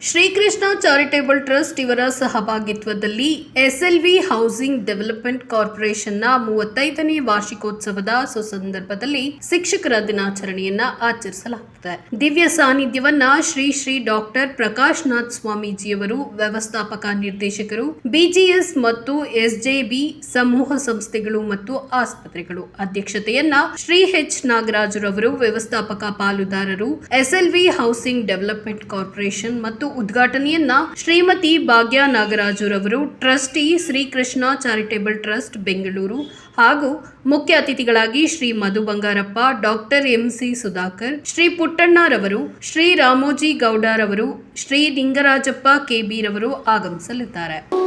Shrikrishna charitable trust ಇವರ ಸಹಭಾಗಿತ್ವದಲ್ಲಿ SLV housing development ಕಾರ್ಪೊರೇಷನ್ನ ಮೂವತ್ತೈದನೇ ವಾರ್ಷಿಕೋತ್ಸವದ ಸುಸಂದರ್ಭದಲ್ಲಿ ಶಿಕ್ಷಕರ ದಿನಾಚರಣೆಯನ್ನ ಆಚರಿಸಲಾಗುತ್ತದೆ. ದಿವ್ಯ ಸಾನ್ನಿಧ್ಯವನ್ನ ಶ್ರೀ ಶ್ರೀ ಡಾಕ್ಟರ್ ಪ್ರಕಾಶ್ ನಾಥ್ ಸ್ವಾಮೀಜಿಯವರು ವ್ಯವಸ್ಥಾಪಕ ನಿರ್ದೇಶಕರು, ಬಿಜಿಎಸ್ ಮತ್ತು ಎಸ್ಜೆಬಿ ಸಮೂಹ ಸಂಸ್ಥೆಗಳು ಮತ್ತು ಆಸ್ಪತ್ರೆಗಳು ಅಧ್ಯಕ್ಷತೆಯನ್ನ ಶ್ರೀ ಎಚ್ ನಾಗರಾಜುರವರು ವ್ಯವಸ್ಥಾಪಕ ಪಾಲುದಾರರು, ಎಸ್ಎಲ್ವಿ ಹೌಸಿಂಗ್ ಡೆವಲಪ್ಮೆಂಟ್ ಕಾರ್ಪೊರೇಷನ್ ಮತ್ತು ಉದ್ಘಾಟನೆಯನ್ನ Shrimati Bhagya ನಾಗರಾಜುರವರು trustee Srikrishna charitable trust Bengaluru ಹಾಗೂ ಮುಖ್ಯ ಅತಿಥಿಗಳಾಗಿ Shri Madhu Bangarappa, doctor M C Sudhakar, Shri ಪುಟ್ಟಣ್ಣರವರು Shri Ramoji ಗೌಡರವರು ಶ್ರೀ ಲಿಂಗರಾಜಪ್ಪ ಕೆಬಿರವರು ಆಗಮಿಸಲಿದ್ದಾರೆ.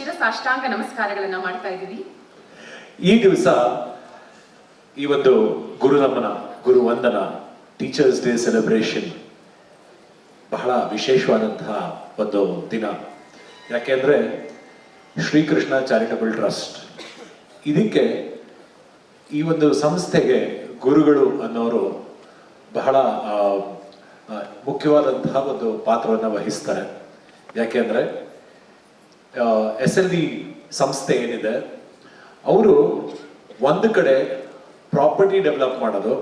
ಇಲ್ಲಿಂದ ಸ- ಶಿರಸಾಷ್ಟಾಂಗ ನಮಸ್ಕಾರಗಳನ್ನ ಮಾಡ್ತಾ ಇದ್ದೀವಿ. ಈ ದಿವಸ ಈ ಒಂದು ಗುರು ನಮನ ಗುರು ವಂದನ ಟೀಚರ್ಸ್ ಡೇ ಸೆಲೆಬ್ರೇಷನ್ ಬಹಳ ವಿಶೇಷವಾದಂತಹ ಒಂದು ದಿನ. ಯಾಕೆಂದ್ರೆ ಶ್ರೀಕೃಷ್ಣ ಚಾರಿಟಬಲ್ ಟ್ರಸ್ಟ್ ಇದಕ್ಕೆ ಈ ಒಂದು ಸಂಸ್ಥೆಗೆ ಗುರುಗಳು ಅನ್ನೋರು ಬಹಳ ಮುಖ್ಯವಾದಂತಹ ಒಂದು ಪಾತ್ರವನ್ನು ವಹಿಸ್ತಾರೆ. ಯಾಕೆಂದ್ರೆ ಎಸ್ ಎಲ್ ವಿ ಸಂಸ್ಥೆ ಏನಿದೆ, ಅವರು ಒಂದು ಕಡೆ ಪ್ರಾಪರ್ಟಿ ಡೆವಲಪ್ ಮಾಡೋದು,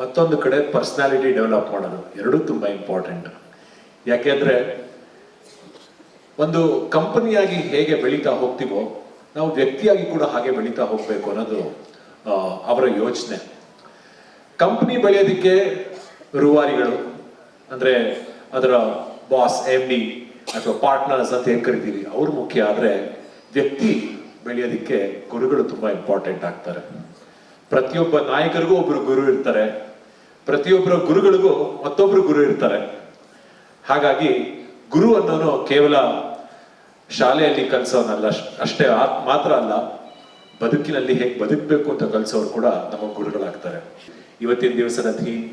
ಮತ್ತೊಂದು ಕಡೆ ಪರ್ಸನಾಲಿಟಿ ಡೆವಲಪ್ ಮಾಡೋದು. ಎರಡೂ ತುಂಬ ಇಂಪಾರ್ಟೆಂಟ್. ಯಾಕೆಂದ್ರೆ ಒಂದು ಕಂಪನಿಯಾಗಿ ಹೇಗೆ ಬೆಳೀತಾ ಹೋಗ್ತೀವೋ, ನಾವು ವ್ಯಕ್ತಿಯಾಗಿ ಕೂಡ ಹಾಗೆ ಬೆಳೀತಾ ಹೋಗ್ಬೇಕು ಅನ್ನೋದು ಅವರ ಯೋಚನೆ. ಕಂಪನಿ ಬೆಳೆಯೋದಕ್ಕೆ ರೂವಾರಿಗಳು, ಅಂದ್ರೆ ಅದರ ಬಾಸ್ ಎಂ ಡಿ ಅಥವಾ ಪಾರ್ಟ್ನರ್ಸ್ ಅಂತ ಏನ್ ಕರಿತೀವಿ? ಅವ್ರು ಮುಖ್ಯ ಆದರೆ ವ್ಯಕ್ತಿ ಬೆಳೆಯೋದಕ್ಕೆ ಗುರುಗಳು ತುಂಬ ಇಂಪಾರ್ಟೆಂಟ್ ಆಗ್ತಾರೆ. ಪ್ರತಿಯೊಬ್ಬ ನಾಯಕರಿಗೂ ಒಬ್ರು ಗುರು ಇರ್ತಾರೆ. ಪ್ರತಿಯೊಬ್ಬರ ಗುರುಗಳಿಗೂ ಮತ್ತೊಬ್ಬರು ಗುರು ಇರ್ತಾರೆ. ಹಾಗಾಗಿ ಗುರು ಅನ್ನೋನು ಕೇವಲ ಶಾಲೆಯಲ್ಲಿ ಕಲಿಸೋನಲ್ಲ, ಅಷ್ಟೇ ಮಾತ್ರ ಅಲ್ಲ, ಬದುಕಿನಲ್ಲಿ ಹೇಗೆ ಬದುಕಬೇಕು ಅಂತ ಕಲಿಸೋರು ಕೂಡ ನಮ್ಮ ಗುರುಗಳಾಗ್ತಾರೆ. ಇವತ್ತಿನ ದಿವಸದ ಥೀಮ್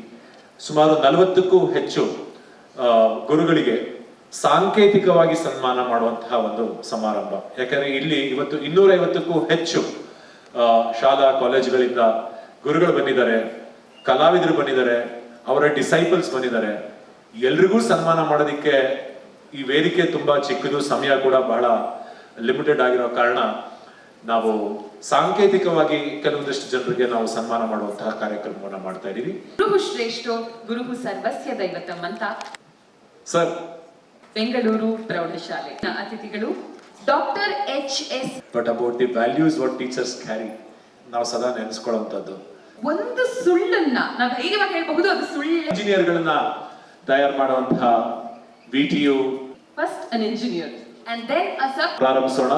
ಸುಮಾರು ನಲವತ್ತಕ್ಕೂ ಹೆಚ್ಚು ಗುರುಗಳಿಗೆ ಸಾಂಕೇತಿಕವಾಗಿ ಸನ್ಮಾನ ಮಾಡುವಂತಹ ಒಂದು ಸಮಾರಂಭ. ಯಾಕಂದ್ರೆ ಇಲ್ಲಿ ಇವತ್ತು ಇನ್ನೂರ ಐವತ್ತಕ್ಕೂ ಹೆಚ್ಚು ಶಾಲಾ ಕಾಲೇಜುಗಳಿಂದ ಗುರುಗಳು ಬಂದಿದ್ದಾರೆ ಕಲಾವಿದರು ಬಂದಿದ್ದಾರೆ ಅವರ ಡಿಸೈಪಲ್ಸ್ ಬಂದಿದ್ದಾರೆ. ಎಲ್ರಿಗೂ ಸನ್ಮಾನ ಮಾಡೋದಕ್ಕೆ ಈ ವೇದಿಕೆ ತುಂಬಾ ಚಿಕ್ಕದು ಸಮಯ ಕೂಡ ಬಹಳ ಲಿಮಿಟೆಡ್ ಆಗಿರೋ ಕಾರಣ ನಾವು ಸಾಂಕೇತಿಕವಾಗಿ ಕೆಲವೊಂದಿಷ್ಟು ಜನರಿಗೆ ನಾವು ಸನ್ಮಾನ ಮಾಡುವಂತಹ ಕಾರ್ಯಕ್ರಮವನ್ನು ಮಾಡ್ತಾ ಇದ್ದೀವಿ. ಗುರುಹು ಶ್ರೇಷ್ಠ ಗುರುಹು ಸರ್ವಸ್ಯ ದೈವತಂ ಅಂತ ಸರ್ ಬೆಂಗಳೂರು ಪ್ರೌಢಶಾಲೆ. ಅತಿಥಿಗಳು doctor H S. But about the values what teachers carry ನಾವು ಸದಾ ನೆನೆಸ್ಕೊಳ್ಳುವಂಥದ್ದು. ಒಂದು ಸುಳ್ಳನ್ನ ನಾವು ಧೈರ್ಯವಾಗಿ ಹೇಳಬಹುದು ಅದು ಸುಳ್ಳು. ಇಂಜಿನಿಯರ್ಗಳನ್ನ ತಯಾರು ಮಾಡುವಂತಹ B T U first an engineer and then uh ಸಬ್ ಪ್ರಾರಂಭಿಸೋಣ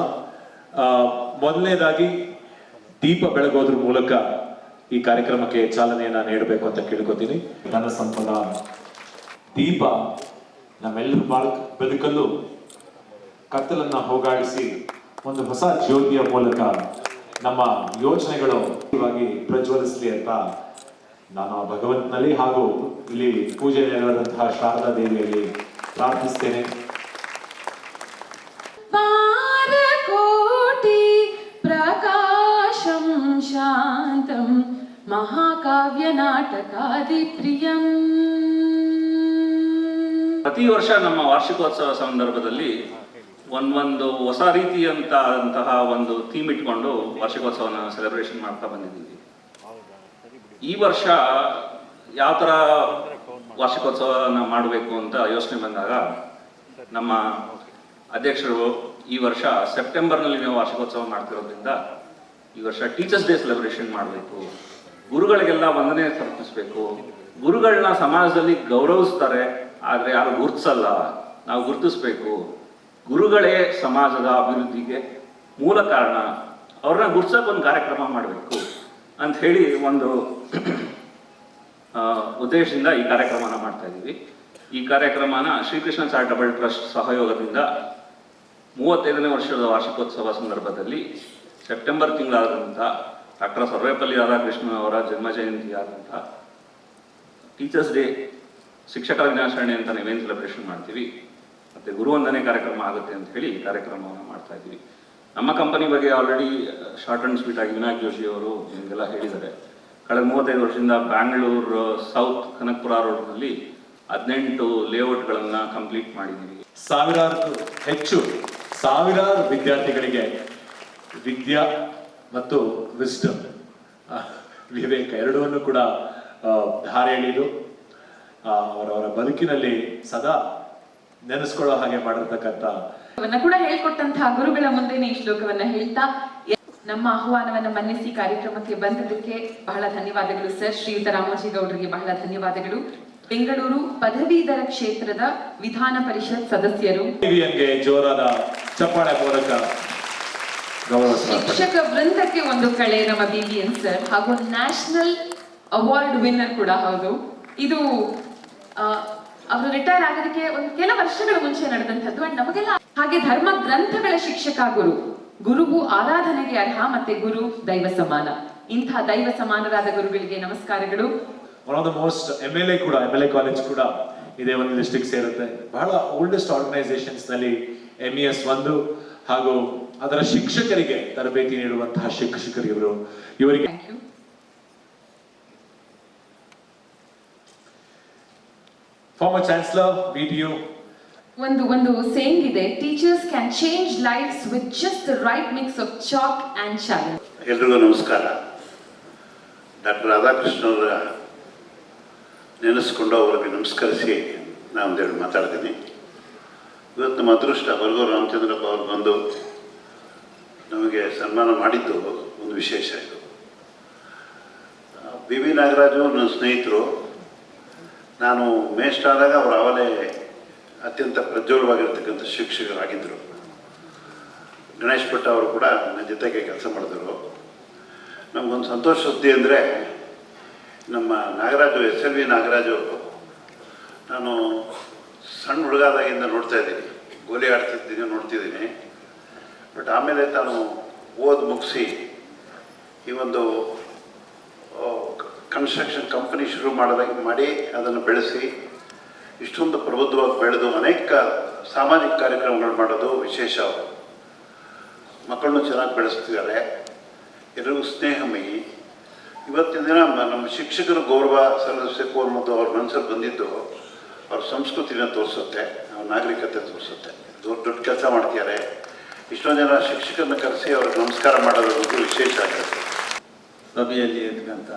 ಮೊದಲನೇದಾಗಿ ದೀಪ ಬೆಳಗೋದ್ರ ಮೂಲಕ ಈ ಕಾರ್ಯಕ್ರಮಕ್ಕೆ ಚಾಲನೆಯನ್ನ ನೀಡಬೇಕು ಅಂತ ಕೇಳ್ಕೊತೀನಿ. ನನ್ನ ಸಂಪದ ದೀಪ ನಮ್ಮೆಲ್ಲರ ಬಾಳ್ ಬದುಕಲು ಕತ್ತಲನ್ನ ಹೋಗಾಡಿಸಿ ಒಂದು ಹೊಸ ಜ್ಯೋತಿಯ ಮೂಲಕ ನಮ್ಮ ಯೋಚನೆಗಳು ಪ್ರಜ್ವಲಿಸಲಿ ಅಂತ ನಾನು ಆ ಭಗವಂತನಲ್ಲಿ ಹಾಗೂ ಇಲ್ಲಿ ಪೂಜೆ ನೆರವೇರಿದಂತಹ ಶಾರದಾ ದೇವಿಯಲ್ಲಿ ಪ್ರಾರ್ಥಿಸ್ತೇನೆ. ಮಹಾಕಾವ್ಯ ನಾಟಕಾದಿ ಪ್ರಿಯಂ. ಪ್ರತಿ ವರ್ಷ ನಮ್ಮ ವಾರ್ಷಿಕೋತ್ಸವ ಸಂದರ್ಭದಲ್ಲಿ ಒಂದೊಂದು ಹೊಸ ರೀತಿಯಂತಹ ಒಂದು ಥೀಮ್ ಇಟ್ಕೊಂಡು ವಾರ್ಷಿಕೋತ್ಸವನ ಸೆಲೆಬ್ರೇಷನ್ ಮಾಡ್ತಾ ಬಂದಿದ್ದೀವಿ. ಈ ವರ್ಷ ಯಾವ ಥರ ವಾರ್ಷಿಕೋತ್ಸವನ ಮಾಡಬೇಕು ಅಂತ ಯೋಚನೆ ಬಂದಾಗ ನಮ್ಮ ಅಧ್ಯಕ್ಷರು ಈ ವರ್ಷ ಸೆಪ್ಟೆಂಬರ್ನಲ್ಲಿ ನಾವು ವಾರ್ಷಿಕೋತ್ಸವ ಮಾಡ್ತಿರೋದ್ರಿಂದ ಈ ವರ್ಷ ಟೀಚರ್ಸ್ ಡೇ ಸೆಲೆಬ್ರೇಷನ್ ಮಾಡಬೇಕು. ಗುರುಗಳಿಗೆಲ್ಲ ವಂದನೆ ಸಮರ್ಪಿಸಬೇಕು ಗುರುಗಳನ್ನ ಸಮಾಜದಲ್ಲಿ ಗೌರವಿಸ್ತಾರೆ. ಆದರೆ ಯಾರು ಗುರುತಿಸಲ್ಲ. ನಾವು ಗುರುತಿಸ್ಬೇಕು. ಗುರುಗಳೇ ಸಮಾಜದ ಅಭಿವೃದ್ಧಿಗೆ ಮೂಲ ಕಾರಣ. ಅವ್ರನ್ನ ಗುರ್ಸಕ್ಕೆ ಒಂದು ಕಾರ್ಯಕ್ರಮ ಮಾಡಬೇಕು ಅಂತ ಹೇಳಿ ಒಂದು ಉದ್ದೇಶದಿಂದ ಈ ಕಾರ್ಯಕ್ರಮನ ಮಾಡ್ತಾ ಇದ್ದೀವಿ. ಈ ಕಾರ್ಯಕ್ರಮನ ಶ್ರೀಕೃಷ್ಣ ಚಾರಿಟಬಲ್ ಟ್ರಸ್ಟ್ ಸಹಯೋಗದಿಂದ ಮೂವತ್ತೈದನೇ ವರ್ಷದ ವಾರ್ಷಿಕೋತ್ಸವ ಸಂದರ್ಭದಲ್ಲಿ ಸೆಪ್ಟೆಂಬರ್ ತಿಂಗಳಾದಂಥ ಡಾಕ್ಟರ್ ಸರ್ವೇಪಲ್ಲಿ ರಾಧಾಕೃಷ್ಣ ಅವರ ಜನ್ಮ ಜಯಂತಿಯಾದಂಥ ಟೀಚರ್ಸ್ ಡೇ ಶಿಕ್ಷಕರ ದಿನಾಚರಣೆ ಅಂತ ನಾವೇನು ಸೆಲೆಬ್ರೇಷನ್ ಮಾಡ್ತೀವಿ? ಮತ್ತು ಗುರುವಂದನೆ ಕಾರ್ಯಕ್ರಮ ಆಗುತ್ತೆ ಅಂತ ಹೇಳಿ ಕಾರ್ಯಕ್ರಮವನ್ನು ಮಾಡ್ತಾ ಇದ್ದೀವಿ. ನಮ್ಮ ಕಂಪನಿ ಬಗ್ಗೆ ಆಲ್ರೆಡಿ ಶಾರ್ಟ್ ಅಂಡ್ ಸ್ವೀಟ್ ಆಗಿ ವಿನಾಯಕ್ ಜೋಶಿ ಅವರು ನಿಮಗೆಲ್ಲ ಹೇಳಿದ್ದಾರೆ. ಕಳೆದ ಮೂವತ್ತೈದು ವರ್ಷದಿಂದ ಬ್ಯಾಂಗ್ಳೂರು ಸೌತ್ ಕನಕಪುರ ರೋಡ್ನಲ್ಲಿ ಹದಿನೆಂಟು ಲೇಔಟ್ಗಳನ್ನು ಕಂಪ್ಲೀಟ್ ಮಾಡಿದ್ದೀವಿ. ಸಾವಿರಾರು, ಹೆಚ್ಚು ಸಾವಿರಾರು ವಿದ್ಯಾರ್ಥಿಗಳಿಗೆ ವಿದ್ಯಾ ಮತ್ತು ವಿಸ್ಡಮ್ ವಿವೇಕ ಎರಡೂ ಕೂಡ ಧಾರೆ ಎಳೆದು ಅವರವರ ಬದುಕಿನಲ್ಲಿ ಸದಾ ನೆನೆಸ್ಕೊಳ್ಳೋ ಹಾಗೆ ಮಾಡಿರ್ತಕ್ಕಂಥ ಕೂಡ ಹೇಳ್ಕೊಟ್ಟಂತಹ ಗುರುಗಳ ಮುಂದೆನೆ ಈ ಶ್ಲೋಕವನ್ನ ಹೇಳ್ತಾ ನಮ್ಮ ಆಹ್ವಾನವನ್ನ ಮನ್ನಿಸಿ ಕಾರ್ಯಕ್ರಮಕ್ಕೆ ಬಂದಿದ್ದಕ್ಕೆ ಬಹಳ ಧನ್ಯವಾದಗಳು ಸರ್. ಶ್ರೀಯುತ ರಾಮೋಜಿ ಗೌಡರಿಗೆ ಬಹಳ ಧನ್ಯವಾದಗಳು. ಬೆಂಗಳೂರು ಪದವೀಧರ ಕ್ಷೇತ್ರದ ವಿಧಾನ ಪರಿಷತ್ ಸದಸ್ಯರು. ಜೋರಾದ ಚಪ್ಪಾಳೆ ಮೂಲಕ ಶಿಕ್ಷಕ ವೃಂದಕ್ಕೆ ಒಂದು ಕಳೆ ನಮ್ಮ ಬಿ ಬಿ ಎನ್ ಸರ್. ಹಾಗೂ ನ್ಯಾಷನಲ್ ಅವಾರ್ಡ್ ವಿನ್ನರ್ ಕೂಡ ಹೌದು. ಇದು ಅವರು ರಿಟೈರ್ ಆಗೋದಕ್ಕೆ ಒಂದು ಕೆಲ ವರ್ಷಗಳ ಮುಂಚೆ ನಡೆದಂಥದ್ದು. ಅಂಡ್ ನಮಗೆಲ್ಲ ಹಾಗೆ ಧರ್ಮ ಗ್ರಂಥಗಳ ಶಿಕ್ಷಕ ಗುರು. ಗುರುವು ಆರಾಧನೆಗೆ ಅರ್ಹ ಮತ್ತೆ ಗುರು ದೈವ ಸಮಾನ. ಇಂಥ ದೈವ ಸಮಾನರಾದ ಗುರುಗಳಿಗೆ ನಮಸ್ಕಾರಗಳು. One of the most M L A ಕೂಡ ಎಂ ಎಲ್ ಎ ಕಾಲೇಜ್ ಕೂಡ ಇದೇ ಒಂದು ಡಿಸ್ಟ್ರಿಕ್ಟ್ ಸೇರುತ್ತೆ. ಬಹಳ ಓಲ್ಡೆಸ್ಟ್ ಆರ್ಗನೈಸೇಷನ್ಸ್ನಲ್ಲಿ ಎಂ ಇ ಎಸ್ ಒಂದು ಹಾಗೂ ಅದರ ಶಿಕ್ಷಕರಿಗೆ ತರಬೇತಿ ನೀಡುವಂತಹ ಶಿಕ್ಷಕರಿವರು ಇವರಿಗೆ thank Chancellor, former chancellor B T U ಒಂದು ಒಂದು ಸೇಂಗ್ ಇದೆ teachers can change lives with just the right mix of chalk and challenge ಎಲ್ರಿಗೂ ನಮಸ್ಕಾರ. ಡಾಕ್ಟರ್ ರಾಧಾಕೃಷ್ಣ ಅವರ ನೆನೆಸ್ಕೊಂಡು ಅವರಿಗೆ ನಮಸ್ಕರಿಸಿ ನಾನು ಒಂದೆರಡು ಮಾತಾಡ್ತೀನಿ. ಇವತ್ತು ನಮ್ಮ ಅದೃಷ್ಟ ಬರ್ಗೂರು ರಾಮಚಂದ್ರಪ್ಪ ಅವರು ಬಂದು ನಮಗೆ ಸನ್ಮಾನ ಮಾಡಿದ್ದು ಒಂದು ವಿಶೇಷ ಇದು. ಬಿ ವಿ ನಾಗರಾಜು ನನ್ನ ಸ್ನೇಹಿತರು. ನಾನು ಮೇಸ್ಟ್ ಆದಾಗ ಅವರು ಅವಲೇ ಅತ್ಯಂತ ಪ್ರಜ್ವಲವಾಗಿರ್ತಕ್ಕಂಥ ಶಿಕ್ಷಕರಾಗಿದ್ದರು. ಗಣೇಶ್ ಭಟ್ ಅವರು ಕೂಡ ನನ್ನ ಜೊತೆಗೆ ಕೆಲಸ ಮಾಡಿದ್ರು. ನಮಗೊಂದು ಸಂತೋಷ ಸುದ್ದಿ ಅಂದರೆ, ನಮ್ಮ Nagaraju, S L V Nagaraju, ನಾನು ಸಣ್ಣ ಹುಡುಗಾದಾಗಿಂದ ನೋಡ್ತಾ ಇದ್ದೀನಿ. ಗೋಲಿ ಆಡ್ತಿದ್ದೀನಿ ನೋಡ್ತಿದ್ದೀನಿ. ಬಟ್ ಆಮೇಲೆ ತಾನು ಓದ್ ಮುಗಿಸಿ ಈ ಒಂದು ಕನ್ಸ್ಟ್ರಕ್ಷನ್ ಕಂಪನಿ ಶುರು ಮಾಡಿದಾಗ ಮಾಡಿ ಅದನ್ನು ಬೆಳೆಸಿ ಇಷ್ಟೊಂದು ಪ್ರಬುದ್ಧವಾಗಿ ಬೆಳೆದು ಅನೇಕ ಸಾಮಾಜಿಕ ಕಾರ್ಯಕ್ರಮಗಳು ಮಾಡೋದು ವಿಶೇಷ ಅವರು. ಮಕ್ಕಳನ್ನು ಚೆನ್ನಾಗಿ ಬೆಳೆಸ್ತಿದ್ದಾರೆ. ಎಲ್ಲರಿಗೂ ಸ್ನೇಹಮಯಿ. ಇವತ್ತಿನ ದಿನ ನಮ್ಮ ಶಿಕ್ಷಕರ ಗೌರವ ಸಲ್ಲಿಸಬೇಕು ಅನ್ನೋದು ಅವ್ರ ಮನಸ್ಸಲ್ಲಿ ಬಂದಿದ್ದು ಅವ್ರ ಸಂಸ್ಕೃತಿನ ತೋರಿಸುತ್ತೆ, ಅವ್ರ ನಾಗರಿಕತೆ ತೋರಿಸುತ್ತೆ. ದೊಡ್ಡ ದೊಡ್ಡ ಕೆಲಸ ಮಾಡ್ತಿದ್ದಾರೆ. ಇಷ್ಟೊಂದು ಜನ ಶಿಕ್ಷಕರನ್ನ ಕರೆಸಿ ಅವ್ರಿಗೆ ನಮಸ್ಕಾರ ಮಾಡೋದು ವಿಶೇಷ ಆಗಿರುತ್ತೆ ಸಭೆಯಲ್ಲಿ ಇರ್ತಕ್ಕಂಥ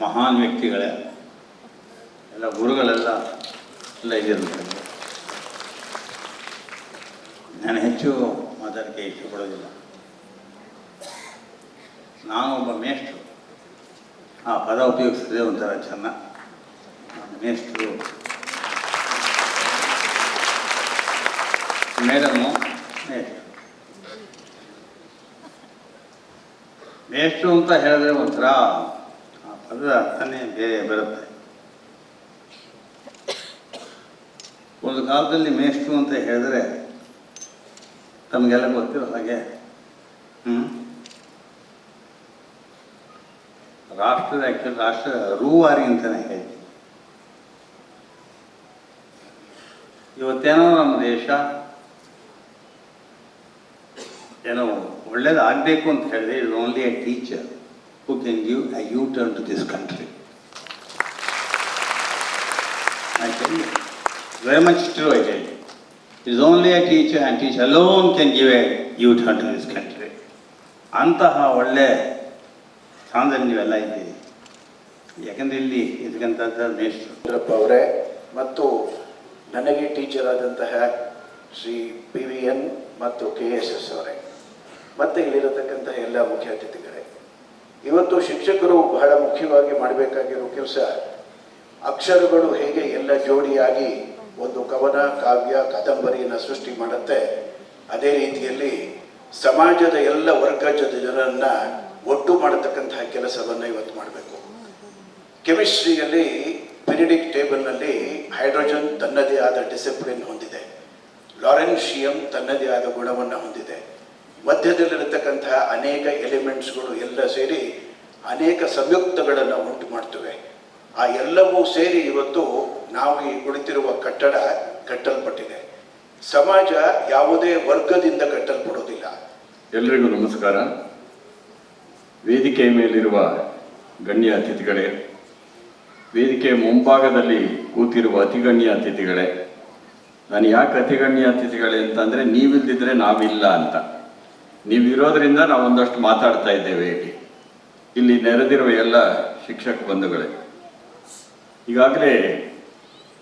ಮಹಾನ್ ವ್ಯಕ್ತಿಗಳೇ. ಎಲ್ಲ ಗುರುಗಳೆಲ್ಲ ಎಲ್ಲ ಇದಿರ್ತಾರೆ ನಾನು ಹೆಚ್ಚು ಮಾತಾಡಿಕೆ ಇಷ್ಟಪಡೋದಿಲ್ಲ. ನಾನು ಒಬ್ಬ ಮೇಷ್ಟ್ರು. ಆ ಪದ ಉಪಯೋಗಿಸಿದ್ರೆ ಒಂಥರ ಚೆನ್ನ. ನಾನು ಮೇಷ್ಟ್ರು. ಮೇಡಮು ಮೇಷ್ಟ್ರು. ಮೇಷ್ಟ್ರು ಅಂತ ಹೇಳಿದ್ರೆ ಒಂಥರ ಪದದ ಅರ್ಥನೇ ಬೇರೆ ಬರುತ್ತೆ. ಒಂದು ಕಾಲದಲ್ಲಿ ಮೇಷ್ಟ್ರು ಅಂತ ಹೇಳಿದ್ರೆ ತಮಗೆಲ್ಲ ಗೊತ್ತಿರೋ ಹಾಗೆ ಹ್ಞೂ ರಾಷ್ಟ್ರದ ಆ್ಯಕ್ಚುಲಿ ರಾಷ್ಟ್ರ ರೂವಾರಿ ಅಂತಲೇ ಹೇಳಿ ಇವತ್ತೇನೋ ನಮ್ಮ ದೇಶ ಏನೋ ಒಳ್ಳೇದಾಗಬೇಕು ಅಂತ ಹೇಳಿದ್ರೆ is only a teacher can give a U turn to this country I tell you, very much true I tell you. It is only a teacher and teacher alone can give a U-turn to this country. ಅಂತಹ ಒಳ್ಳೆ ಸ್ಥಾನದಲ್ಲಿ ನೀವೆಲ್ಲ ಇದ್ದೀರಿ ಯಾಕಂದ್ರೆ ಇಲ್ಲಿ ಇದಕ್ಕಂಥದ್ದು ಮೇಷ್ಟ್ರು ಚಂದ್ರಪ್ಪ ಅವರೇ ಮತ್ತು ನನಗೆ ಟೀಚರ್ ಆದಂತಹ ಶ್ರೀ ಪಿ ವಿ ಎನ್ ಮತ್ತು ಕೆ ಎಸ್ ಎಸ್ ಅವರೇ ಮತ್ತು ಇಲ್ಲಿರತಕ್ಕಂತಹ ಎಲ್ಲ ಮುಖ್ಯ ಅತಿಥಿಗಳೇ ಇವತ್ತು ಶಿಕ್ಷಕರು ಬಹಳ ಮುಖ್ಯವಾಗಿ ಮಾಡಬೇಕಾಗಿರೋ ಕೆಲಸ ಅಕ್ಷರಗಳು ಹೇಗೆ ಎಲ್ಲ ಜೋಡಿಯಾಗಿ ಒಂದು ಕವನ, ಕಾವ್ಯ, ಕಾದಂಬರಿಯನ್ನು ಸೃಷ್ಟಿ ಮಾಡುತ್ತೆ, ಅದೇ ರೀತಿಯಲ್ಲಿ ಸಮಾಜದ ಎಲ್ಲ ವರ್ಗದ ಜನರನ್ನ ಒಟ್ಟು ಮಾಡತಕ್ಕಂತಹ ಕೆಲಸವನ್ನು ಇವತ್ತು ಮಾಡಬೇಕು. ಕೆಮಿಸ್ಟ್ರಿಯಲ್ಲಿ ಪಿರಿಡಿಕ್ ಟೇಬಲ್ನಲ್ಲಿ ಹೈಡ್ರೋಜನ್ ತನ್ನದೇ ಆದ ಡಿಸಿಪ್ಲಿನ್ ಹೊಂದಿದೆ. ಲಾರೆನ್ಶಿಯಂ ತನ್ನದೇ ಆದ ಗುಣವನ್ನು ಹೊಂದಿದೆ. ಮಧ್ಯದಲ್ಲಿರತಕ್ಕಂತಹ ಅನೇಕ ಎಲಿಮೆಂಟ್ಸ್ಗಳು ಎಲ್ಲ ಸೇರಿ ಅನೇಕ ಸಂಯುಕ್ತಗಳನ್ನು ಉಂಟು ಮಾಡ್ತವೆ. ಆ ಎಲ್ಲವೂ ಸೇರಿ ಇವತ್ತು ನಾವು ಈ ಕುಳಿತಿರುವ ಕಟ್ಟಡ ಕಟ್ಟಲ್ಪಟ್ಟಿದೆ. ಸಮಾಜ ಯಾವುದೇ ವರ್ಗದಿಂದ ಕಟ್ಟಲ್ಪಡೋದಿಲ್ಲ ಎಲ್ರಿಗೂ ನಮಸ್ಕಾರ. ವೇದಿಕೆಯ ಮೇಲಿರುವ ಗಣ್ಯ ಅತಿಥಿಗಳೇ ವೇದಿಕೆಯ ಮುಂಭಾಗದಲ್ಲಿ ಕೂತಿರುವ ಅತಿಗಣ್ಯ ಅತಿಥಿಗಳೇ, ನಾನು ಯಾಕೆ ಅತಿಗಣ್ಯ ಅತಿಥಿಗಳೇ ಅಂತಂದರೆ ನೀವಿಲ್ದಿದ್ರೆ ನಾವಿಲ್ಲ ಅಂತ. ನೀವಿರೋದ್ರಿಂದ ನಾವು ಒಂದಷ್ಟು ಮಾತಾಡ್ತಾ ಇದ್ದೇವೆ ಇಲ್ಲಿ ಇಲ್ಲಿ ನೆರೆದಿರುವ ಎಲ್ಲ ಶಿಕ್ಷಕ ಬಂಧುಗಳೇ. ಈಗಾಗಲೇ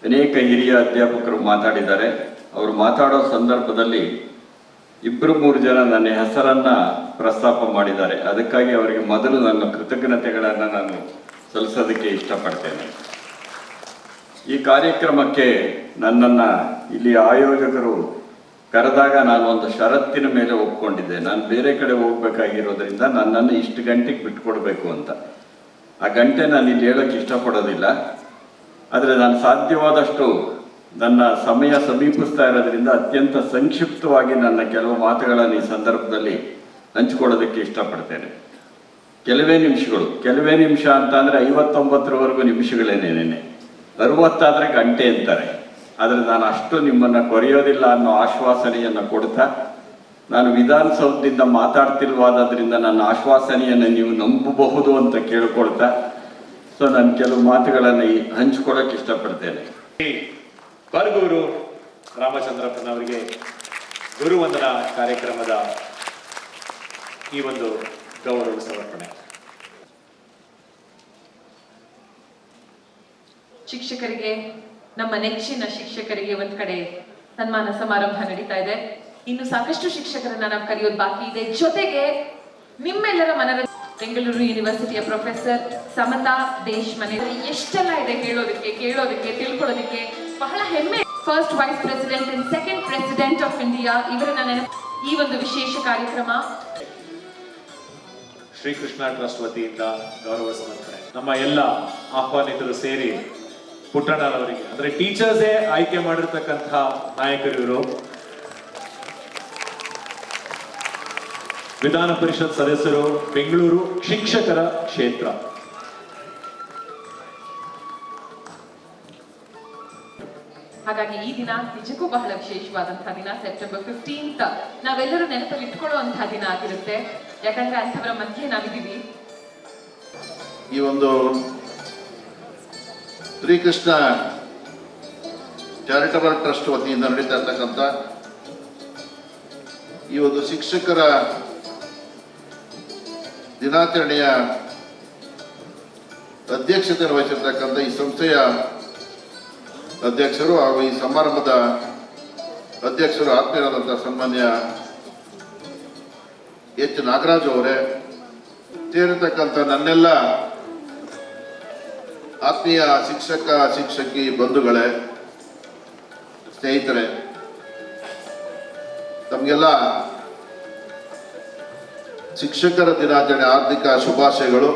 ಅನೇಕ ಹಿರಿಯ ಅಧ್ಯಾಪಕರು ಮಾತಾಡಿದ್ದಾರೆ. ಅವರು ಮಾತಾಡೋ ಸಂದರ್ಭದಲ್ಲಿ ಇಬ್ಬರು ಮೂರು ಜನ ನನ್ನ ಹೆಸರನ್ನ ಪ್ರಸ್ತಾಪ ಮಾಡಿದ್ದಾರೆ. ಅದಕ್ಕಾಗಿ ಅವರಿಗೆ ಮೊದಲು ನನ್ನ ಕೃತಜ್ಞತೆಗಳನ್ನು ನಾನು ಸಲ್ಲಿಸೋದಕ್ಕೆ ಇಷ್ಟಪಡ್ತೇನೆ. ಈ ಕಾರ್ಯಕ್ರಮಕ್ಕೆ ನನ್ನನ್ನು ಇಲ್ಲಿ ಆಯೋಜಕರು ಕರೆದಾಗ ನಾನು ಒಂದು ಷರತ್ತಿನ ಮೇಲೆ ಒಪ್ಕೊಂಡಿದ್ದೆ. ನಾನು ಬೇರೆ ಕಡೆ ಹೋಗ್ಬೇಕಾಗಿರೋದ್ರಿಂದ ನನ್ನನ್ನು ಇಷ್ಟು ಗಂಟೆಗೆ ಬಿಟ್ಕೊಡ್ಬೇಕು ಅಂತ. ಆ ಗಂಟೆ ನಾನು ಇಲ್ಲಿ ಹೇಳೋಕ್ಕೆ ಇಷ್ಟಪಡೋದಿಲ್ಲ. ಆದರೆ ನಾನು ಸಾಧ್ಯವಾದಷ್ಟು ನನ್ನ ಸಮಯ ಸಮೀಪಿಸ್ತಾ ಇರೋದ್ರಿಂದ ಅತ್ಯಂತ ಸಂಕ್ಷಿಪ್ತವಾಗಿ ನನ್ನ ಕೆಲವು ಮಾತುಗಳನ್ನು ಈ ಸಂದರ್ಭದಲ್ಲಿ ಹಂಚ್ಕೊಳ್ಳೋದಕ್ಕೆ ಇಷ್ಟಪಡ್ತೇನೆ. ಕೆಲವೇ ನಿಮಿಷಗಳು. ಕೆಲವೇ ನಿಮಿಷ ಅಂತ ಅಂದರೆ ಐವತ್ತೊಂಬತ್ತರವರೆಗೂ ನಿಮಿಷಗಳೇನೇನೆ ಅರುವತ್ತಾದರೆ ಗಂಟೆ ಅಂತಾರೆ. ಆದರೆ ನಾನು ಅಷ್ಟು ನಿಮ್ಮನ್ನು ಕೊರೆಯೋದಿಲ್ಲ ಅನ್ನೋ ಆಶ್ವಾಸನೆಯನ್ನು ಕೊಡ್ತಾ. ನಾನು ವಿಧಾನಸೌಧದಿಂದ ಮಾತಾಡ್ತಿಲ್ವಾದ್ರಿಂದ ನನ್ನ ಆಶ್ವಾಸನೆಯನ್ನು ನೀವು ನಂಬಬಹುದು ಅಂತ ಕೇಳ್ಕೊಳ್ತಾ. ಸೊ ನಾನು ಕೆಲವು ಮಾತುಗಳನ್ನು ಇಷ್ಟಪಡ್ತೇನೆ ಹಂಚ್ಕೊಳ್ಳೋಕೆ ಇಷ್ಟಪಡ್ತೇನೆ. ಬರ್ಗೂರು ರಾಮಚಂದ್ರಪ್ಪನವರಿಗೆ ಗುರುವಂದನಾ ಕಾರ್ಯಕ್ರಮದ ಈ ಒಂದು ಗೌರವ ಸಮರ್ಪಣೆ. ಶಿಕ್ಷಕರಿಗೆ ನಮ್ಮ ನೆಚ್ಚಿನ ಶಿಕ್ಷಕರಿಗೆ ಒಂದ್ ಕಡೆ ಸನ್ಮಾನ ಸಮಾರಂಭ ನಡೀತಾ ಇದೆ. ಇನ್ನು ಸಾಕಷ್ಟು ಶಿಕ್ಷಕರನ್ನ ನಾವು ಕರೆಯೋದು ಬಾಕಿ ಇದೆ. ಜೊತೆಗೆ ನಿಮ್ಮೆಲ್ಲರ ಮನರಂಜನೆ ಬೆಂಗಳೂರು ಯೂನಿವರ್ಸಿಟಿಯ ಪ್ರೊಫೆಸರ್ ಸಮತಾ ದೇಶ್ಮನೆ ಎಷ್ಟೆಲ್ಲ ಇದೆ ಹೇಳೋದಕ್ಕೆ, ಕೇಳೋದಕ್ಕೆ, ತಿಳ್ಕೊಳ್ಳೋದಕ್ಕೆ ಬಹಳ ಹೆಮ್ಮೆ. First vice president and second president of India ಇವರನ್ನ ನೆನಪು ಈ ಒಂದು ವಿಶೇಷ ಕಾರ್ಯಕ್ರಮ. ಶ್ರೀಕೃಷ್ಣ ಟ್ರಸ್ಟ್ ವತಿಯಿಂದ ಗೌರವ ಸಮರ್ಪಣೆ. ನಮ್ಮ ಎಲ್ಲ ಆಹ್ವಾನಿತರು ಸೇರಿ ಪುಟ್ಟಣ್ಣನವರಿಗೆ. ಅಂದ್ರೆ ಟೀಚರ್ಸೇ ಆಯ್ಕೆ ಮಾಡಿರ್ತಕ್ಕಂತಹ ನಾಯಕರು ಇವರು. ವಿಧಾನ ಪರಿಷತ್ ಸದಸ್ಯರು ಬೆಂಗಳೂರು ಶಿಕ್ಷಕರ ಕ್ಷೇತ್ರ. ಹಾಗಾಗಿ ಈ ದಿನ ನಿಜಕ್ಕೂ ಬಹಳ ವಿಶೇಷವಾದಂತಹ ದಿನ ಸೆಪ್ಟೆಂಬರ್ ಫಿಫ್ಟೀನ್ತ್ ನಾವೆಲ್ಲರೂ ನೆನಪಲ್ಲಿ ಇಟ್ಕೊಳ್ಳುವಂತಹ ದಿನ ಆಗಿರುತ್ತೆ. ಯಾಕಂದ್ರೆ ಅಂಥವರ ಮಧ್ಯೆ ನಾವಿದ್ದೀವಿ. ಈ ಒಂದು ಶ್ರೀಕೃಷ್ಣ ಚಾರಿಟಬಲ್ ಟ್ರಸ್ಟ್ ವತಿಯಿಂದ ನಡೀತಾ ಇರ್ತಕ್ಕಂಥ ಈ ಒಂದು ಶಿಕ್ಷಕರ ದಿನಾಚರಣೆಯ ಅಧ್ಯಕ್ಷತೆ ವಹಿಸಿರ್ತಕ್ಕಂಥ ಈ ಸಂಸ್ಥೆಯ ಅಧ್ಯಕ್ಷರು ಹಾಗೂ ಈ ಸಮಾರಂಭದ ಅಧ್ಯಕ್ಷರು ಆತ್ಮೀಯರಾದಂಥ ಸನ್ಮಾನ್ಯ ಎಚ್ ನಾಗರಾಜ್ ಅವರೇ, ಸೇರಿರ್ತಕ್ಕಂಥ ನನ್ನೆಲ್ಲ ಆತ್ಮೀಯ ಶಿಕ್ಷಕ, ಶಿಕ್ಷಕಿ, ಬಂಧುಗಳೇ, ಸ್ನೇಹಿತರೆ, ತಮಗೆಲ್ಲ ಶಿಕ್ಷಕರ ದಿನಾಚರಣೆ ಆರ್ಥಿಕ ಶುಭಾಶಯಗಳು.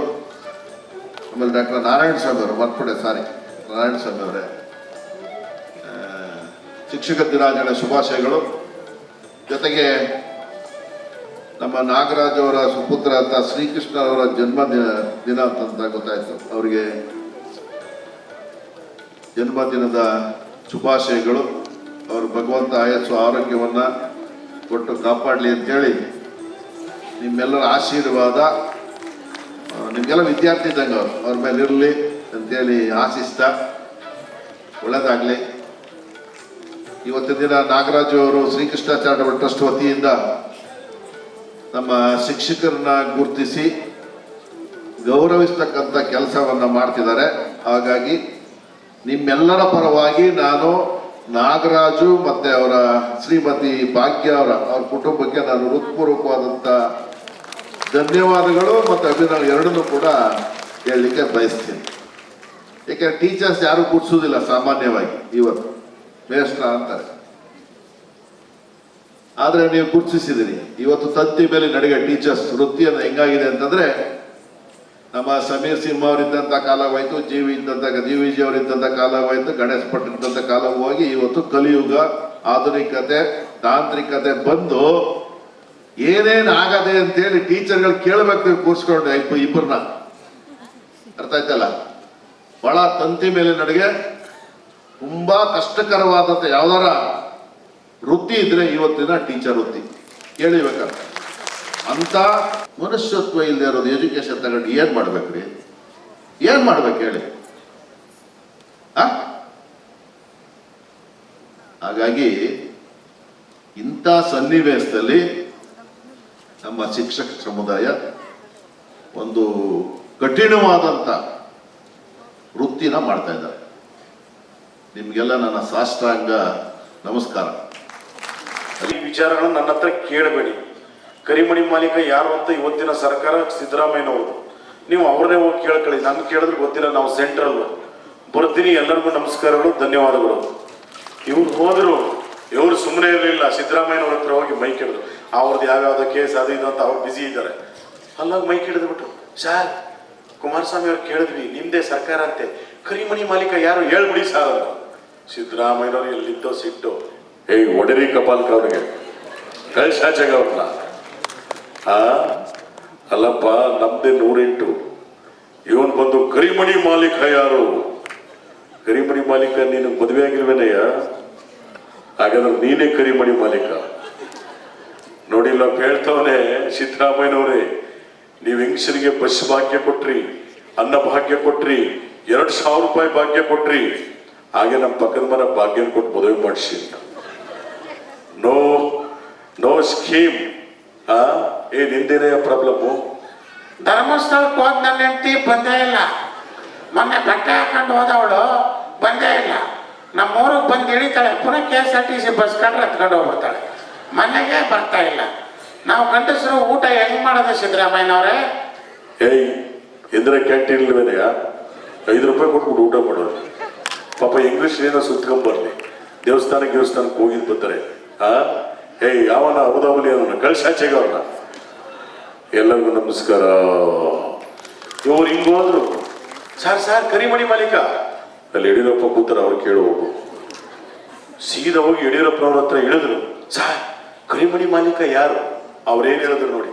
ಆಮೇಲೆ ಡಾಕ್ಟರ್ ನಾರಾಯಣ ಸ್ವಾಮಿ ಅವರು ಮರ್ಪಡೆ ಸಾರಿ, ನಾರಾಯಣ ಸ್ವಾಮಿ ಅವರೇ. ಶಿಕ್ಷಕ ದಿನಾಚರಣೆ ಶುಭಾಶಯಗಳು. ಜೊತೆಗೆ ನಮ್ಮ ನಾಗರಾಜ್ ಅವರ ಸುಪುತ್ರ ಅಂತ ಶ್ರೀಕೃಷ್ಣ ಅವರ ಜನ್ಮ ದಿನ ದಿನ ಅಂತ ಗೊತ್ತಾಯ್ತು. ಅವರಿಗೆ ಜನ್ಮದಿನದ ಶುಭಾಶಯಗಳು. ಅವರು ಭಗವಂತ ಆಯಸ್ಸು ಆರೋಗ್ಯವನ್ನು ಕೊಟ್ಟು ಕಾಪಾಡಲಿ ಅಂತೇಳಿ ನಿಮ್ಮೆಲ್ಲರ ಆಶೀರ್ವಾದ. ನಿಮಗೆಲ್ಲ ವಿದ್ಯಾರ್ಥಿ ಇದ್ದಂಗೆ ಅವ್ರು ಅವ್ರ ಮೇಲೆ ಇರಲಿ ಅಂತೇಳಿ ಆಶಿಸ್ತಾ ಒಳ್ಳೇದಾಗಲಿ. ಇವತ್ತಿನ ದಿನ ನಾಗರಾಜು ಅವರು ಶ್ರೀಕೃಷ್ಣಾಚಾರ್ಯ ಟ್ರಸ್ಟ್ ವತಿಯಿಂದ ನಮ್ಮ ಶಿಕ್ಷಕರನ್ನ ಗುರುತಿಸಿ ಗೌರವಿಸ್ತಕ್ಕಂಥ ಕೆಲಸವನ್ನು ಮಾಡ್ತಿದ್ದಾರೆ. ಹಾಗಾಗಿ ನಿಮ್ಮೆಲ್ಲರ ಪರವಾಗಿ ನಾನು ನಾಗರಾಜು ಮತ್ತೆ ಅವರ ಶ್ರೀಮತಿ ಭಾಗ್ಯ ಅವರ, ಅವ್ರ ಕುಟುಂಬಕ್ಕೆ ನಾನು ಹೃತ್ಪೂರ್ವಕವಾದಂಥ ಧನ್ಯವಾದಗಳು ಮತ್ತು ಅಭಿನವ ಎರಡನ್ನೂ ಕೂಡ ಹೇಳಲಿಕ್ಕೆ ಬಯಸ್ತೀನಿ. ಏಕೆಂದ್ರೆ ಟೀಚರ್ಸ್ ಯಾರು ಕೂಡ್ಸೋದಿಲ್ಲ ಸಾಮಾನ್ಯವಾಗಿ ಇವತ್ತು. ಮೇಷ್ಟ ಅಂತಾರೆ. ಆದರೆ ನೀವು ಗುರುತಿಸಿದಿರಿ ಇವತ್ತು ತಂತಿ ಮೇಲೆ ನಡೆಗೆ ಟೀಚರ್ಸ್ ವೃತ್ತಿಯನ್ನು ಹೆಂಗಾಗಿದೆ ಅಂತಂದ್ರೆ ನಮ್ಮ ಸಮೀರ್ ಸಿಂಹ ಅವರಿದ್ದಂಥ ಕಾಲವಾಯಿತು ಜಿ ವಿ ಇದ್ದಂಥ ಜಿ ವಿ ಜಿ ಅವರಿದ್ದಂಥ ಕಾಲವಾಯಿತು ಗಣೇಶ್ ಭಟ್ ಇದ್ದಂಥ ಕಾಲ ಹೋಗಿ ಇವತ್ತು ಕಲಿಯುಗ, ಆಧುನಿಕತೆ, ತಾಂತ್ರಿಕತೆ ಬಂದು ಏನೇನು ಆಗದೆ ಅಂತೇಳಿ ಟೀಚರ್ಗಳು ಕೇಳಬೇಕು ಕೂರ್ಸ್ಕೊಂಡು ಇಬ್ಬ ಇಬ್ಬರನ್ನ. ಅರ್ಥ ಆಯ್ತಲ್ಲ? ಬಹಳ ತಂತಿ ಮೇಲೆ ನಡೆಗೆ, ತುಂಬಾ ಕಷ್ಟಕರವಾದಂಥ ಯಾವ್ದಾರ ವೃತ್ತಿ ಇದ್ರೆ ಇವತ್ತಿನ ಟೀಚರ್ ವೃತ್ತಿ. ಕೇಳಿಬೇಕಾದ್ರೆ ಅಂತ ಮನುಷ್ಯತ್ವ ಇಲ್ಲದೆ ಇರೋದು ಎಜುಕೇಶನ್ ತಗೊಂಡು ಏನ್ ಮಾಡ್ಬೇಕ್ರಿ? ಏನ್ ಮಾಡ್ಬೇಕು ಹೇಳಿ? ಹಾಗಾಗಿ ಇಂಥ ಸನ್ನಿವೇಶದಲ್ಲಿ ನಮ್ಮ ಶಿಕ್ಷಕ ಸಮುದಾಯ ಒಂದು ಕಠಿಣವಾದಂಥ ವೃತ್ತಿನ ಮಾಡ್ತಾ ಇದ್ದಾರೆ. ನಿಮಗೆಲ್ಲ ನನ್ನ ಸಾಷ್ಟಾಂಗ ನಮಸ್ಕಾರ. ಈ ವಿಚಾರಗಳನ್ನು ನನ್ನ ಹತ್ರ ಕೇಳಬೇಡಿ. ಕರಿಮಣಿ ಮಾಲೀಕ ಯಾರು ಅಂತ ಇವತ್ತಿನ ಸರ್ಕಾರ ಸಿದ್ದರಾಮಯ್ಯನವರು. ನೀವು ಅವ್ರನ್ನೇ ಹೋಗಿ ಕೇಳ್ಕೊಳ್ಳಿ. ನನ್ಗೆ ಕೇಳಿದ್ರೆ ಗೊತ್ತಿಲ್ಲ, ನಾವು ಸೆಂಟ್ರಲ್ ಬರ್ತೀನಿ, ಎಲ್ಲರಿಗೂ ನಮಸ್ಕಾರಗಳು, ಧನ್ಯವಾದಗಳು. ಇವ್ರು ಹೋದ್ರು, ಇವ್ರು ಸುಮ್ಮನೆ ಇರಲಿಲ್ಲ. ಸಿದ್ದರಾಮಯ್ಯನವ್ರ ಹತ್ರ ಹೋಗಿ ಮೈಕ್ ಹಿಡಿದ್ರು. ಅವ್ರದ್ದು ಯಾವ್ಯಾವ್ದು ಕೇಸ್, ಅದು ಇದು ಅಂತ ಅವ್ರು ಬ್ಯುಸಿ ಇದ್ದಾರೆ. ಅಲ್ಲಾಗ ಮೈಕ್ ಬಿಟ್ರು ಸರ್, ಕುಮಾರಸ್ವಾಮಿ ಅವ್ರು ಕೇಳಿದ್ವಿ, ನಿಮ್ದೇ ಸರ್ಕಾರ ಅಂತೆ. ಕರಿಮಣಿ ಮಾಲೀಕ ಯಾರು? ಹೇಳ್ಬಿಡಿ ಸರ್ ಅವರು. ಸಿದ್ದರಾಮಯ್ಯನವ್ರು ಎಲ್ಲಿದ್ದೋ ಸಿಟ್ಟು. ಏಯ್, ಒಡರಿ ಕಪಾಲ್ಕರ್ ಅವ್ರಿಗೆ ಕಳ್ಸಾಚಾಗ ಅವ್ರನ್ನ ಆ? ಅಲ್ಲಪ್ಪ, ನಮ್ದೇ ನೂರೆಂಟು. ಇವನ್ ಬಂದು ಕರಿಮಣಿ ಮಾಲೀಕ ಯಾರು? ಕರಿಮಣಿ ಮಾಲೀಕ ನೀನು ಮದುವೆ ಆಗಿಲ್ವೇನಯ್ಯ? ಹಾಗಾದ್ರೆ ನೀನೇ ಕರಿಮಣಿ ಮಾಲೀಕ. ನೋಡಿಲ್ಲ ಹೇಳ್ತವನೆ, ಸಿದ್ದರಾಮಯ್ಯನವರೇ, ನೀವು ಹೆಂಗಸರಿಗೆ ಬಸ್ ಭಾಗ್ಯ ಕೊಟ್ರಿ, ಅನ್ನ ಭಾಗ್ಯ ಕೊಟ್ರಿ, ಎರಡ್ ಸಾವಿರ ರೂಪಾಯಿ ಭಾಗ್ಯ ಕೊಟ್ರಿ, ಹಾಗೆ ನಮ್ಮ ಪಕ್ಕದ ಮನೆ ಭಾಗ್ಯ ಕೊಟ್ಟು ಮದುವೆ ಮಾಡಿಸಿ ನೋ ನೋ ಸ್ಕೀಮ್. ಏ ನಿಂದೇನೇ ಪ್ರಾಬ್ಲಮ್ಮು ಧರ್ಮಸ್ಥಳಕ್ಕೆ ಹೋದ ನನ್ನ ಹೆಂಡತಿ ಬಂದೇ ಇಲ್ಲ. ಮೊನ್ನೆ ಬಟ್ಟೆ ಹಾಕೊಂಡು ಹೋದವಳು ಬಂದೇ ಇಲ್ಲ. ನಮ್ಮ ಊರಿಗೆ ಬಂದು ಇಳಿತಾಳೆ. ಪುನಃ K S R T C bus ಕಂಡ್ರೆ ಹತ್ಕೊಂಡು ಹೋಗ್ಬಿಡ್ತಾಳೆ. ಮನೆಗೆ ಬರ್ತಾ ಇಲ್ಲ. ನಾವು ಗಂಡಸರು ಊಟ ಹೆಂಗ್ ಮಾಡೋದು ಸಿದ್ದರಾಮಯ್ಯನವ್ರೆ? ಏಯ್ ಇದ್ರ ಕ್ಯಾಂಟೀನ್ ಇಲ್ವೇನೆಯ ಐದು ರೂಪಾಯಿ ಕೊಟ್ಬಿಟ್ಟು ಊಟ ಮಾಡೋರು. ಪಾಪ ಇಂಗ್ಲಿಷ್ ಏನೋ ಸುತ್ಕೊಂಡ್ಬರ್ಲಿ ದೇವಸ್ಥಾನ ದೇವಸ್ಥಾನಕ್ಕೆ ಹೋಗಿದ್ ಬರ್ತಾರೆ. ಆ? ಏಯ್ ಯಾವನ ಹೌದಾವಲಿ ಅವನ ಕಳ್ಸಾಚೆಗ ಅವನ. ಎಲ್ಲರಿಗೂ ನಮಸ್ಕಾರ. ಇವ್ರು ಹಿಂಗೋದ್ರು ಸರ್ ಸರ್, ಕರಿಮಣಿ ಮಾಲೀಕ. ಅಲ್ಲಿ ಯಡಿಯೂರಪ್ಪ ಕೂತಾರೆ ಅವ್ರು ಕೇಳು ಹೋಗು ಸೀದಾ ಹೋಗಿ ಯಡಿಯೂರಪ್ಪನವ್ರ ಹತ್ರ ಇಳಿದ್ರು ಸರ್, ಕರಿಮಣಿ ಮಾಲೀಕ ಯಾರು? ಅವ್ರೇನ್ ಹೇಳಿದ್ರು ನೋಡಿ.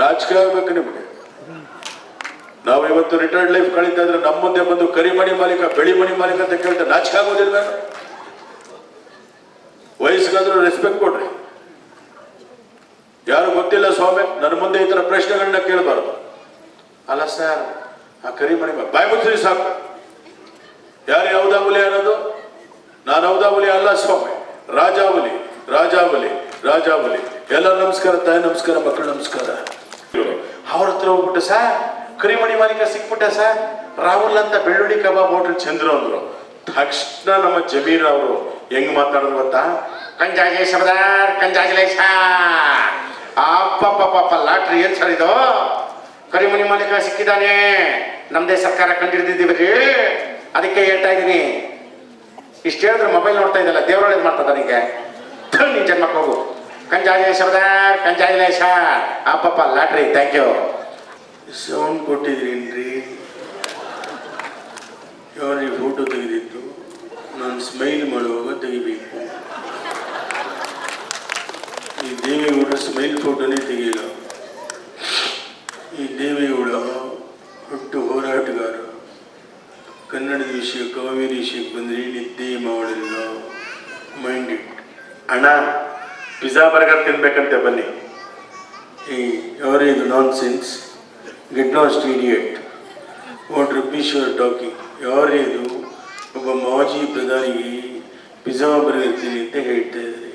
ನಾಚಿಕೆ ಆಗ್ಬೇಕು ನಿಮಗೆ. ನಾವು ಇವತ್ತು ರಿಟೈರ್ಡ್ ಲೈಫ್ ಕಳೀತಾ ಇದ್ರೆ ನಮ್ಮ ಮುಂದೆ ಬಂದು ಕರಿಮಣಿ ಮಾಲೀಕ ಬೆಳಿಮಣಿ ಮಾಲೀಕ ಅಂತ ಕೇಳ್ತಾ ನಾಚಿಕೆ ಆಗೋದಿಲ್ವ ವಯಸ್ಸಿಗಾದ್ರೂ ರೆಸ್ಪೆಕ್ಟ್ ಕೊಡ್ರಿ. ಯಾರು ಗೊತ್ತಿಲ್ಲ ಸ್ವಾಮಿ, ನನ್ನ ಮುಂದೆ ಈ ಥರ ಪ್ರಶ್ನೆಗಳನ್ನ ಕೇಳಬಾರ್ದು. ಅಲ್ಲ ಸರ್ ಆ ಕರಿಮಣಿ ಮಣಿ ಬಾಯ್ ಮುಚ್ಚಿ ಸಾಕು. ಯಾರು ಯಾವುದಾವಲಿ ಅನ್ನೋದು? ನಾನು ಹೌದಾವಲಿ ಅಲ್ಲ ಸ್ವಾಮಿ. ರಾಜಾವಲಿ ರಾಜಾವಲಿ ರಾಜಾವಲಿ ಎಲ್ಲ ನಮಸ್ಕಾರ, ತಾಯಿ ನಮಸ್ಕಾರ, ಮಕ್ಕಳು ನಮಸ್ಕಾರ. ಅವ್ರ ಹತ್ರ ಹೋಗ್ಬಿಟ್ಟು ಸರ್ ಕರಿಮಣಿ ಮಾಲೀಕ ಸಿಕ್ಬಿಟ್ಟ ಸರ್ ರಾಹುಲ್ ಅಂತ ಬೆಳ್ಳುಳ್ಳಿ ಕಬಾಬ್ ಹೋಟೆಲ್ ಚಂದ್ರ ಅಂದ್ರು. ತಕ್ಷಣ ನಮ್ಮ ಜಮೀರ್ ಅವರು ಹೆಂಗ್ ಮಾತಾಡೋದು ಗೊತ್ತಾ? ಕಂಜಾಜೆ ಸಬದಾರ್ ಅಪ್ಪ ಪಾಪ ಲಾಟ್ರಿ ಏನ್ ಸರ್ ಇದು? ಕರಿಮನಿ ಮಾಲೀಕ ಸಿಕ್ಕಿದಾನೆ ನಮ್ದೇ ಸರ್ಕಾರ ಕಂಡಿಡ್ದಿದ್ದೀವಿ ಅದಕ್ಕೆ ಹೇಳ್ತಾ ಇದ್ದೀನಿ. ಇಷ್ಟು ಹೇಳಿದ್ರೆ ಮೊಬೈಲ್ ನೋಡ್ತಾ ಇದ್ದಲ್ಲ ದೇವರೊಳಗೆ ಮಾಡ್ತದ ನಿಂಗೆ? ನಿನ್ ಜನ್ಮಕ್ಕೆ ಹೋಗು. ಕಂಜಾಜಿ ಸಬದಾರ್ ಕಂಜಾಜಲೇಶ ಅಪ್ಪಪ್ಪ, ಲಾಟ್ರಿ ಥ್ಯಾಂಕ್ ಯು ಸೌಂಡ್ ಯಾರು ಫೋಟೋ ತೆಗೆದಿತ್ತು ನಾನು ಸ್ಮೈಲ್ ಮಾಡುವಾಗ ತೆಗಿಬೇಕು. ಈ ದೇವೇಗೌಡ ಸ್ಮೈಲ್ ಫೋಟೋನೇ ತೆಗೆಯಲ್ಲ. ಈ ದೇವೇಗೌಡ ಹುಟ್ಟು ಹೋರಾಟಗಾರ. ಕನ್ನಡದ ವಿಷಯ, ಕಾವೇರಿ ವಿಷಯಕ್ಕೆ ಬಂದರೆ ನಿದ್ದೆ ಮಾಡಲಿಲ್ಲ ಮೈಂಡ್ ಇಟ್ ಅಣ್ಣ ಪಿಜ್ಜಾ ಬರ್ಗರ್ ತಿನ್ಬೇಕಂತೆ, ಬನ್ನಿ. ಈ ಅವರೇ ಇದು nonsense get not idiot what rubbish your talking ಯಾರೇ ಇದು ಒಬ್ಬ ಮಾಜಿ ಪ್ರಧಾನಿಗೆ ಪಿಜ್ಜಾ ಬರ್ಗರ್ ಅಂತ ಹೇಳ್ತಾ ಇದ್ದಾರೆ.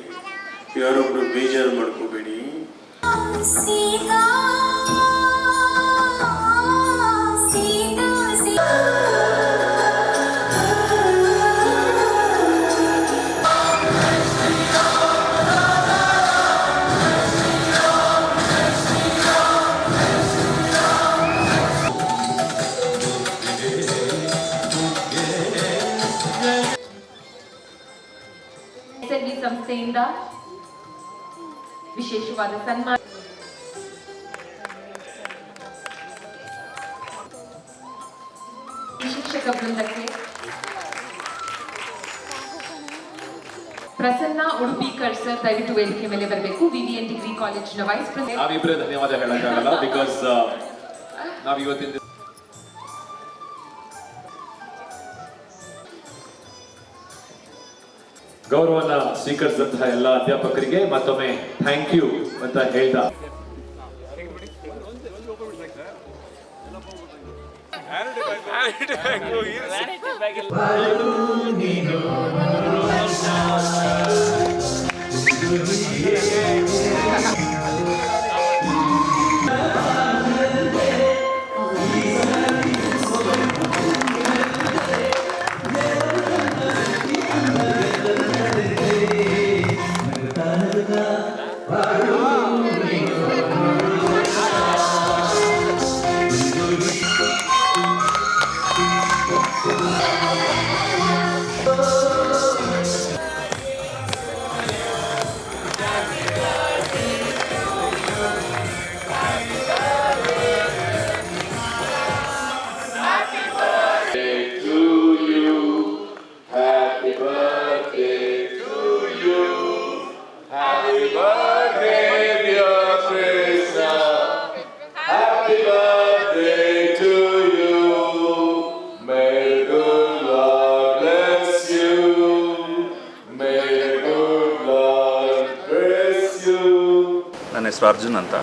ಯಾರೊಬ್ರು ಬೇಜಾರು ಮಾಡ್ಕೋಬೇಡಿ. ವಿಶೇಷವಾದ ಸನ್ಮಾನ ಈ ಶಿಕ್ಷಕ ವೃಂದಕ್ಕೆ ಪ್ರಸನ್ನ ಉಡುಪಿಕರ್ ಸರ್ ದಯವಿಟ್ಟು ವೇದಿಕೆ ಮೇಲೆ ಬರಬೇಕು ವಿವಿಎನ್ ಡಿಗ್ರಿ ಕಾಲೇಜಿನ ವೈಸ್ ಪ್ರಿನ್ಸಿಪಲ್ ನಾವಿಬ್ಬರೇ ಧನ್ಯವಾದ ಹೇಳಕ್ಕಾಗಲ್ಲ ಬಿಕಾಸ್ ನಾವ್ ಇವತ್ತಿನ ದಿನ- ಗೌರವನ ಸ್ವೀಕರಿಸಿದಂತಹ ಎಲ್ಲ ಅಧ್ಯಾಪಕರಿಗೆ ಮತ್ತೊಮ್ಮೆ ಥ್ಯಾಂಕ್ ಯು ಅಂತ ಹೇಳ್ದ ನನ್ನ ಹೆಸರು ಅರ್ಜುನ್ ಅಂತ.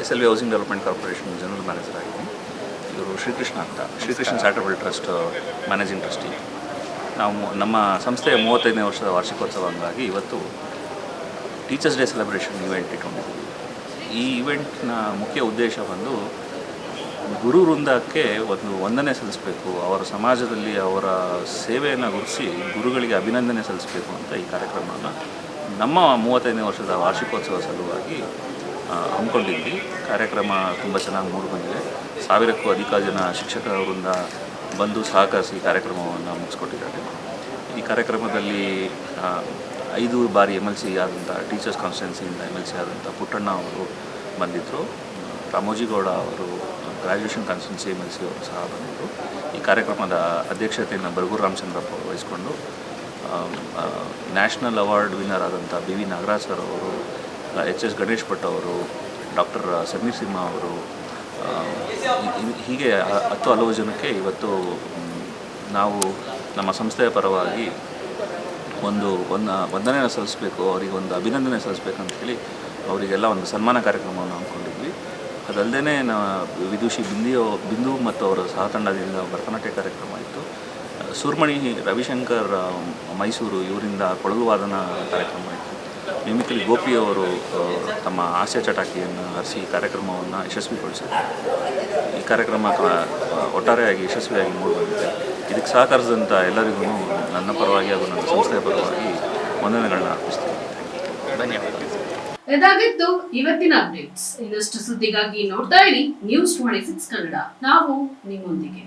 S L V housing development corporation general manager ಆಗಿದ್ದೀನಿ. ಇವರು ಶ್ರೀಕೃಷ್ಣ ಅಂತ. Srikrishna charitable trust managing trustee ನಾವು ನಮ್ಮ ಸಂಸ್ಥೆಯ ಮೂವತ್ತೈದನೇ ವರ್ಷದ ವಾರ್ಷಿಕೋತ್ಸವ ಅಂಗಾಗಿ ಇವತ್ತು ಟೀಚರ್ಸ್ ಡೇ ಸೆಲೆಬ್ರೇಷನ್ ಇವೆಂಟ್ ಇಟ್ಕೊಂಡಿದ್ದೀವಿ. ಈ ಇವೆಂಟ್ನ ಮುಖ್ಯ ಉದ್ದೇಶ ಬಂದು ಗುರು ವೃಂದಕ್ಕೆ ಒಂದು ವಂದನೆ ಸಲ್ಲಿಸಬೇಕು, ಅವರ ಸಮಾಜದಲ್ಲಿ ಅವರ ಸೇವೆಯನ್ನು ಗುರುಸಿ ಗುರುಗಳಿಗೆ ಅಭಿನಂದನೆ ಸಲ್ಲಿಸಬೇಕು ಅಂತ ಈ ಕಾರ್ಯಕ್ರಮವನ್ನು ನಮ್ಮ ಮೂವತ್ತೈದನೇ ವರ್ಷದ ವಾರ್ಷಿಕೋತ್ಸವ ಸಲುವಾಗಿ ಹಮ್ಮಿಕೊಂಡಿದ್ವಿ. ಕಾರ್ಯಕ್ರಮ ತುಂಬ ಚೆನ್ನಾಗಿ ಮೂಡಿ ಬಂದಿದೆ ಸಾವಿರಕ್ಕೂ ಅಧಿಕ ಜನ ಶಿಕ್ಷಕರ ವೃಂದ ಬಂದು ಸಹಕರಿಸಿ ಕಾರ್ಯಕ್ರಮವನ್ನು ಮುಗಿಸ್ಕೊಟ್ಟಿದ್ದಾರೆ. ಈ ಕಾರ್ಯಕ್ರಮದಲ್ಲಿ ಐದು ಬಾರಿ ಎಂ ಎಲ್ ಸಿ ಆದಂಥ ಟೀಚರ್ಸ್ ಕಾನ್ಸ್ಟಿಟ್ಯೂನ್ಸಿಯಿಂದ ಎಂ ಎಲ್ ಸಿ ಆದಂಥ ಪುಟ್ಟಣ್ಣ ಅವರು ಬಂದಿದ್ದರು ರಾಮೋಜಿಗೌಡ ಅವರು graduation consultancy M L C ಅವರು ಸಹ ಬಂದಿದ್ದರು. ಈ ಕಾರ್ಯಕ್ರಮದ ಅಧ್ಯಕ್ಷತೆಯನ್ನು ಬರಗೂರು ರಾಮಚಂದ್ರಪ್ಪ ಅವರು ವಹಿಸಿಕೊಂಡು ನ್ಯಾಷನಲ್ ಅವಾರ್ಡ್ ವಿನ್ನರ್ ಆದಂಥ ಬಿ ವಿ ನಾಗರಾಜ್ ಸರ್ ಅವರು ಎಚ್ ಎಸ್ ಗಣೇಶ್ ಭಟ್ ಅವರು, ಡಾಕ್ಟರ್ ಸಮೀರ್ ಸಿಂಹ ಅವರು ಹೀಗೆ ಹತ್ತು ಹಲವು ಜನಕ್ಕೆ ಇವತ್ತು ನಾವು ನಮ್ಮ ಸಂಸ್ಥೆಯ ಪರವಾಗಿ ಒಂದು ಒಂದು, ವಂದನೆಯನ್ನು ಸಲ್ಲಿಸಬೇಕು, ಅವರಿಗೆ ಒಂದು ಅಭಿನಂದನೆ ಸಲ್ಲಿಸ್ಬೇಕು ಅಂತ ಹೇಳಿ ಅವರಿಗೆಲ್ಲ ಒಂದು ಸನ್ಮಾನ ಕಾರ್ಯಕ್ರಮವನ್ನು ಹಮ್ಮಿಕೊಂಡಿದ್ವಿ ಅದಲ್ಲದೆ ನಾ ವಿದುಷಿ ಬಿಂದಿಯೋ, ಬಿಂದು ಮತ್ತು ಅವರ ಸಹತಂಡದಿಂದ ಭರತನಾಟ್ಯ ಕಾರ್ಯಕ್ರಮ ಇತ್ತು ಸೂರ್ಮಣಿ ರವಿಶಂಕರ್ ಮೈಸೂರು, ಇವರಿಂದ ಕೊಳಲು ವಾದನ ಕಾರ್ಯಕ್ರಮ ಇತ್ತು ಮಿಮಿಕ್ರಿ ಗೋಪಿಯವರು ತಮ್ಮ ಹಾಸ್ಯ ಚಟಾಕಿಯನ್ನು ಹರಿಸಿ ಕಾರ್ಯಕ್ರಮವನ್ನು ಯಶಸ್ವಿಗೊಳಿಸಿದ್ದಾರೆ ಈ ಕಾರ್ಯಕ್ರಮ ಒಟ್ಟಾರೆಯಾಗಿ ಯಶಸ್ವಿಯಾಗಿ ಮೂಡಿಬಂದಿದೆ ಇದಕ್ಕೆ ಸಹಕರಿಸಿದಂಥ ಎಲ್ಲರಿಗೂ ನನ್ನ ಪರವಾಗಿ ಹಾಗೂ ನನ್ನ ಸಂಸ್ಥೆಯ ಪರವಾಗಿ ವಂದನೆಗಳನ್ನ ಅರ್ಪಿಸ್ತೀನಿ. ಧನ್ಯವಾದ ಇದಾಗಿತ್ತು ಇವತ್ತಿನ ಅಪ್ಡೇಟ್ಸ್. ಇನ್ನಷ್ಟು ಸುದ್ದಿಗಾಗಿ ನೋಡ್ತಾ ಇರಿ ನ್ಯೂಸ್ ಟ್ವೆಂಟಿ ಸಿಕ್ಸ್ ಕನ್ನಡ. ನಾವು ನಿಮ್ಮೊಂದಿಗೆ.